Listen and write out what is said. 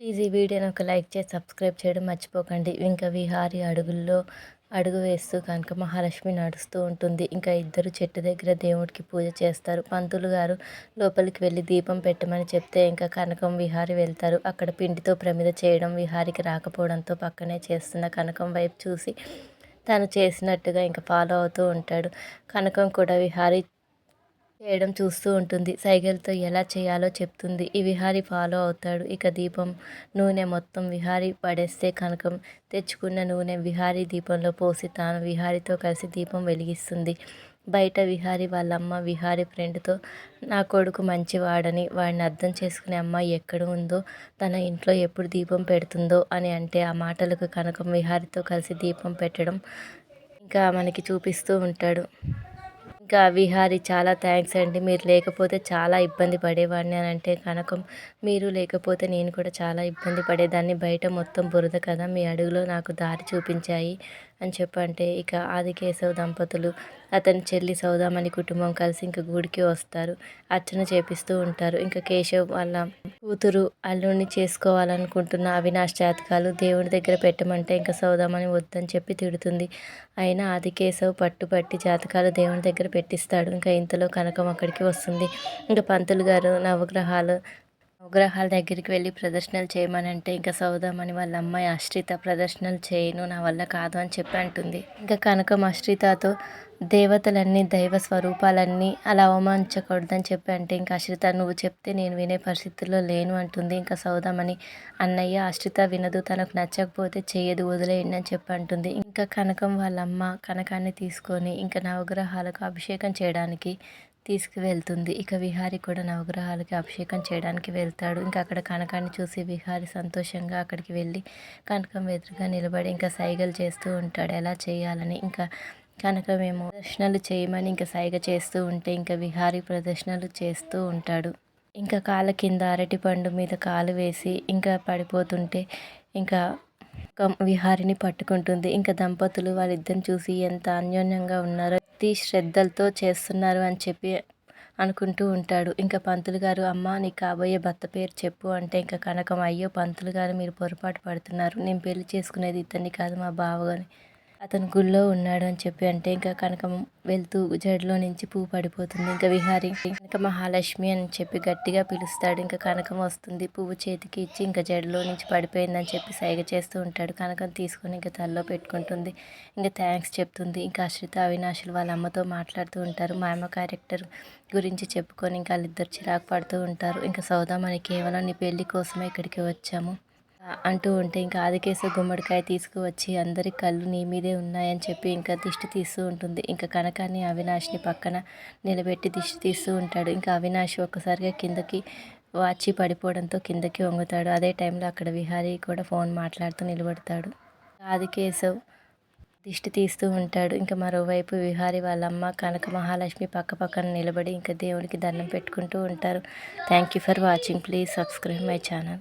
Please ఈ వీడియోని ఒక లైక్ చేసి సబ్స్క్రైబ్ చేయడం మర్చిపోకండి. ఇంకా విహారి అడుగుల్లో అడుగు వేస్తూ కనుక మహాలక్ష్మి నడుస్తూ ఉంటుంది. ఇంకా ఇద్దరు చెట్టు దగ్గర దేవుడికి పూజ చేస్తారు. పంతులు గారు లోపలికి వెళ్ళి దీపం పెట్టమని చెప్తే ఇంకా కనకం విహారి వెళ్తారు. అక్కడ పిండితో ప్రమిద చేయడం విహారికి రాకపోవడంతో పక్కనే చేస్తున్న కనకం వైపు చూసి తను చేసినట్టుగా ఇంకా ఫాలో అవుతూ ఉంటాడు. కనకం కూడా విహారి చేయడం చూస్తూ ఉంటుంది. సైగలతో ఎలా చేయాలో చెప్తుంది. ఈ విహారి ఫాలో అవుతాడు. ఇక దీపం నూనె మొత్తం విహారి పడేస్తే కనకం తెచ్చుకున్న నూనె విహారీ దీపంలో పోసి తాను విహారితో కలిసి దీపం వెలిగిస్తుంది. బయట విహారి వాళ్ళమ్మ విహారి ఫ్రెండ్తో నా కొడుకు మంచివాడని వాడిని అర్థం చేసుకునే అమ్మాయి ఎక్కడ ఉందో తన ఇంట్లో ఎప్పుడు దీపం పెడుతుందో అని అంటే ఆ మాటలకు కనకం విహారితో కలిసి దీపం పెట్టడం ఇంకా మనకి చూపిస్తూ ఉంటాడు. ఇంకా విహారి చాలా థ్యాంక్స్ అండి. మీరు లేకపోతే చాలా ఇబ్బంది పడేవాడిని అని అంటే కనకం మీరు లేకపోతే నేను కూడా చాలా ఇబ్బంది పడేదాన్ని. బయట మొత్తం బురద కదా మీ అడుగులో నాకు దారి చూపించాయి. అని చెప్పంటే ఇక ఆదికేశవ దంపతులు అతని చెల్లి సౌదామణి కుటుంబం కలిసి ఇంకా గుడికి వస్తారు. అర్చన చేపిస్తూ ఉంటారు. ఇంకా కేశవ్ వాళ్ళ కూతురు అల్లుడిని చేసుకోవాలనుకుంటున్న అవినాష్ జాతకాలు దేవుడి దగ్గర పెట్టమంటే ఇంకా సౌదామణి వద్దని చెప్పి తిడుతుంది. అయినా ఆదికేశవ్ పట్టుబట్టి జాతకాలు దేవుని దగ్గర పెట్టిస్తాడు. ఇంకా ఇంతలో కనకం అక్కడికి వస్తుంది. ఇంకా పంతులు గారు నవగ్రహాలు నవగ్రహాల దగ్గరికి వెళ్ళి ప్రదర్శనలు చేయమనంటే ఇంకా సౌదామని వాళ్ళ అమ్మాయి అశ్రిత ప్రదర్శనలు చేయను నా వల్ల కాదు అని చెప్పి అంటుంది. ఇంకా కనకం అశ్రితతో దేవతలన్నీ దైవ స్వరూపాలన్నీ అలా అవమానించకూడదని చెప్పి అంటే ఇంకా అశ్రిత నువ్వు చెప్తే నేను వినే పరిస్థితుల్లో లేను అంటుంది. ఇంకా సౌదామని అన్నయ్య అశ్రిత వినదు తనకు నచ్చకపోతే చేయదు వదిలేయండి అని చెప్పి అంటుంది. ఇంకా కనకం వాళ్ళ అమ్మ కనకాన్ని తీసుకొని ఇంకా నవగ్రహాలకు అభిషేకం చేయడానికి తీసుకువెళ్తుంది. ఇక విహారి కూడా నవగ్రహాలకి అభిషేకం చేయడానికి వెళ్తాడు. ఇంకా అక్కడ కనకాన్ని చూసి విహారి సంతోషంగా అక్కడికి వెళ్ళి కనకం ఎదురుగా నిలబడి ఇంకా సైగలు చేస్తూ ఉంటాడు. ఎలా చేయాలని ఇంకా కనకమేమో ప్రదర్శనలు చేయమని ఇంకా సైగ చేస్తూ ఉంటే ఇంకా విహారీ ప్రదర్శనలు చేస్తూ ఉంటాడు. ఇంకా కాళ్ళ కింద అరటిపండు మీద కాలు వేసి ఇంకా పడిపోతుంటే ఇంకా విహారిని పట్టుకుంటుంది. ఇంకా దంపతులు వాళ్ళిద్దరిని చూసి ఎంత అన్యోన్యంగా ఉన్నారో భక్తి శ్రద్ధలతో చేస్తున్నారు అని చెప్పి అనుకుంటూ ఉంటాడు. ఇంకా పంతులు గారు అమ్మ నీ కాబోయే భర్త పేరు చెప్పు అంటే ఇంకా కనకం అయ్యో పంతులు గారు మీరు పొరపాటు పడుతున్నారు. నేను పెళ్ళి చేసుకునేది ఇతన్ని కాదు మా బావగాని అతను గుళ్ళో ఉన్నాడు అని చెప్పి అంటే ఇంకా కనకం వెళ్తూ జడలో నుంచి పువ్వు పడిపోతుంది. ఇంకా విహారి ఇంకా మహాలక్ష్మి అని చెప్పి గట్టిగా పిలుస్తాడు. ఇంకా కనకం వస్తుంది పువ్వు చేతికి ఇచ్చి ఇంకా జడలో నుంచి పడిపోయిందని చెప్పి సైగ చేస్తూ ఉంటాడు. కనకం తీసుకొని ఇంకా తలలో పెట్టుకుంటుంది. ఇంకా థ్యాంక్స్ చెప్తుంది. ఇంకా అశ్రిత అవినాశులు వాళ్ళ అమ్మతో మాట్లాడుతూ ఉంటారు. మా అమ్మ క్యారెక్టర్ గురించి చెప్పుకొని ఇంకా వాళ్ళిద్దరు చిరాకు పడుతూ ఉంటారు. ఇంకా సౌదామని కేవలం నీ పెళ్ళి కోసమే ఇక్కడికి వచ్చాము. అంటూ ఉంటే ఇంకా ఆదికేశ గుమ్మడికాయ తీసుకువచ్చి అందరి కళ్ళు నీ మీదే ఉన్నాయని చెప్పి ఇంకా దిష్టి తీస్తూ ఉంటుంది. ఇంకా కనకాన్ని అవినాష్ని పక్కన నిలబెట్టి దిష్టి తీస్తూ ఉంటాడు. ఇంకా అవినాష్ ఒక్కసారిగా కిందకి వాచి పడిపోవడంతో కిందకి వంగుతాడు. అదే టైంలో అక్కడ విహారీ కూడా ఫోన్ మాట్లాడుతూ నిలబడతాడు. ఆదికేశవ్ దిష్టి తీస్తూ ఉంటాడు. ఇంకా మరోవైపు విహారి వాళ్ళమ్మ కనక మహాలక్ష్మి పక్క పక్కన నిలబడి ఇంకా దేవుడికి దండం పెట్టుకుంటూ ఉంటారు. Thank you for watching. Please subscribe my channel.